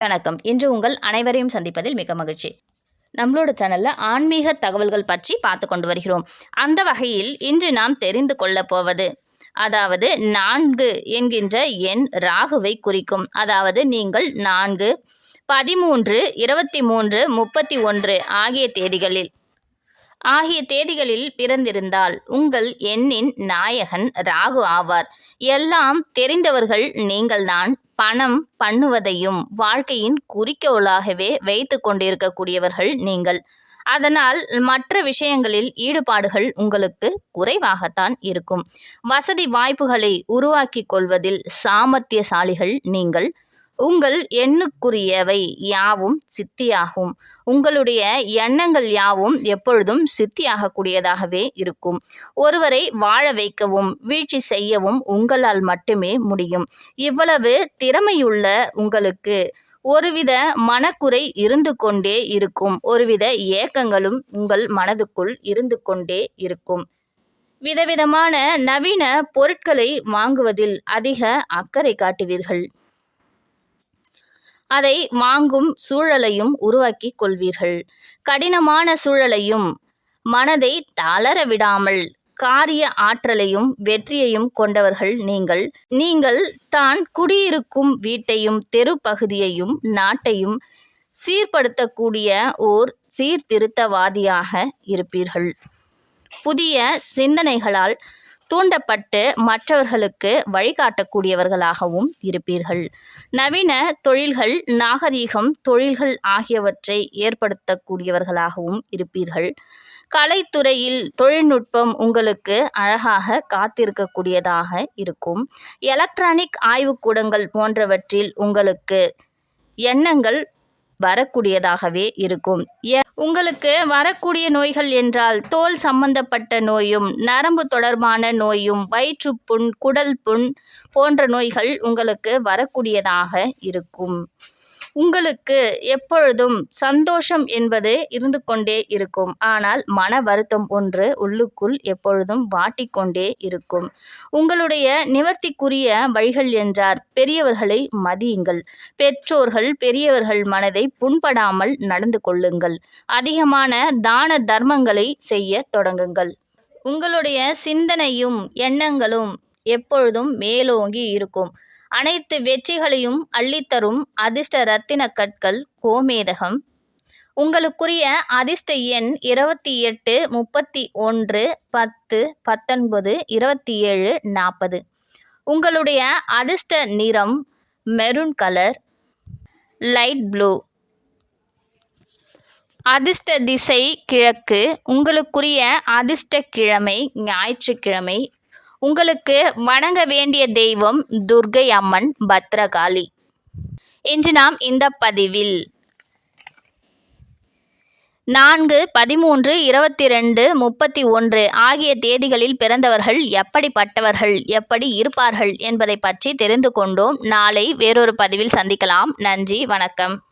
வணக்கம். இன்று உங்கள் அனைவரையும் சந்திப்பதில் மிக மகிழ்ச்சி. நம்மளோட சேனலில் ஆன்மீக தகவல்கள் பற்றி பார்த்து கொண்டு வருகிறோம். அந்த வகையில் இன்று நாம் தெரிந்து கொள்ளப் போவது அதாவது நான்கு என்கின்ற எண் ராகுவை குறிக்கும். அதாவது நீங்கள் நான்கு பதிமூன்று இருபத்தி மூன்று முப்பத்தி ஒன்று ஆகிய தேதிகளில் ஆகிய தேதிகளில் பிறந்திருந்தால் உங்கள் எண்ணின் நாயகன் ராகு ஆவார். எல்லாம் தெரிந்தவர்கள் நீங்கள்தான். பணம் பண்ணுவதையும் வாழ்க்கையின் குறிக்கோளாகவே வைத்து கொண்டிருக்கக்கூடியவர்கள் நீங்கள். அதனால் மற்ற விஷயங்களில் ஈடுபாடுகள் உங்களுக்கு குறைவாகத்தான் இருக்கும். வசதி வாய்ப்புகளை உருவாக்கிக் கொள்வதில் சாமர்த்தியசாலிகள் நீங்கள். உங்கள் எண்ணுக்குரியவை யாவும் சித்தியாகும். உங்களுடைய எண்ணங்கள் யாவும் எப்பொழுதும் சித்தியாகக்கூடியதாகவே இருக்கும். ஒருவரை வாழ வைக்கவும் வீழ்ச்சி செய்யவும் உங்களால் மட்டுமே முடியும். இவ்வளவு திறமையுள்ள உங்களுக்கு ஒருவித மனக்குறை இருந்து கொண்டே இருக்கும். ஒருவித ஏக்கங்களும் உங்கள் மனதுக்குள் இருந்து கொண்டே இருக்கும். விதவிதமான நவீன பொருட்களை வாங்குவதில் அதிக அக்கறை காட்டுவீர்கள். அதை வாங்கும் சூழலையும் உருவாக்கி கொள்வீர்கள். கடினமான சூழலையும் மனதை தளர விடாமல் காரிய ஆற்றலையும் வெற்றியையும் கொண்டவர்கள் நீங்கள். நீங்கள் தான் குடியிருக்கும் வீட்டையும் தெரு பகுதியையும் நாட்டையும் சீர்படுத்தக்கூடிய ஓர் சீர்திருத்தவாதியாக இருப்பீர்கள். புதிய சிந்தனைகளால் தூண்டப்பட்டு மற்றவர்களுக்கு வழிகாட்டக்கூடியவர்களாகவும் இருப்பீர்கள். நவீன தொழில்கள் நாகரீகம் தொழில்கள் ஆகியவற்றை ஏற்படுத்தக்கூடியவர்களாகவும் இருப்பீர்கள். கலைத்துறையில் தொழில்நுட்பம் உங்களுக்கு அழகாக காத்திருக்கக்கூடியதாக இருக்கும். எலக்ட்ரானிக் ஆய்வுக்கூடங்கள் போன்றவற்றில் உங்களுக்கு எண்ணங்கள் வரக்கூடியதாகவே இருக்கும். உங்களுக்கு வரக்கூடிய நோய்கள் என்றால் தோல் சம்பந்தப்பட்ட நோயும் நரம்பு தொடர்பான நோயும் வயிற்றுப்புண் குடல் புண் போன்ற நோய்கள் உங்களுக்கு வரக்கூடியதாக இருக்கும். உங்களுக்கு எப்பொழுதும் சந்தோஷம் என்பது இருந்து கொண்டே இருக்கும். ஆனால் மன வருத்தம் ஒன்று உள்ளுக்குள் எப்பொழுதும் வாட்டிக்கொண்டே இருக்கும். உங்களுடைய நிவர்த்திக்குரிய வழிகள் என்றார். பெரியவர்களை மதியுங்கள். பெற்றோர்கள் பெரியவர்கள் மனதை புண்படாமல் நடந்து கொள்ளுங்கள். அதிகமான தான தர்மங்களை செய்ய தொடங்குங்கள். உங்களுடைய சிந்தனையும் எண்ணங்களும் எப்பொழுதும் மேலோங்கி இருக்கும். அனைத்து வெற்றிகளையும் அள்ளித்தரும் அதிர்ஷ்ட ரத்தின கற்கள் கோமேதகம். உங்களுக்குரிய அதிர்ஷ்ட எண் இருபத்தி எட்டு முப்பத்தி ஒன்று பத்து பத்தொன்பது இருபத்தி ஏழு நாற்பது. உங்களுடைய அதிர்ஷ்ட நிறம் மெரூன் கலர் லைட் ப்ளூ. அதிர்ஷ்ட திசை கிழக்கு. உங்களுக்குரிய அதிர்ஷ்ட கிழமை ஞாயிற்றுக்கிழமை உங்களுக்கு வணங்க வேண்டிய தெய்வம் துர்கை அம்மன் பத்ரகாளி. இன்று நாம் இந்த பதிவில் நான்கு பதிமூன்று இருபத்தி ரெண்டு முப்பத்தி ஒன்று ஆகிய தேதிகளில் பிறந்தவர்கள் எப்படிப்பட்டவர்கள் எப்படி இருப்பார்கள் என்பதை பற்றி தெரிந்து கொண்டோம். நாளை வேறொரு பதிவில் சந்திக்கலாம். நன்றி வணக்கம்.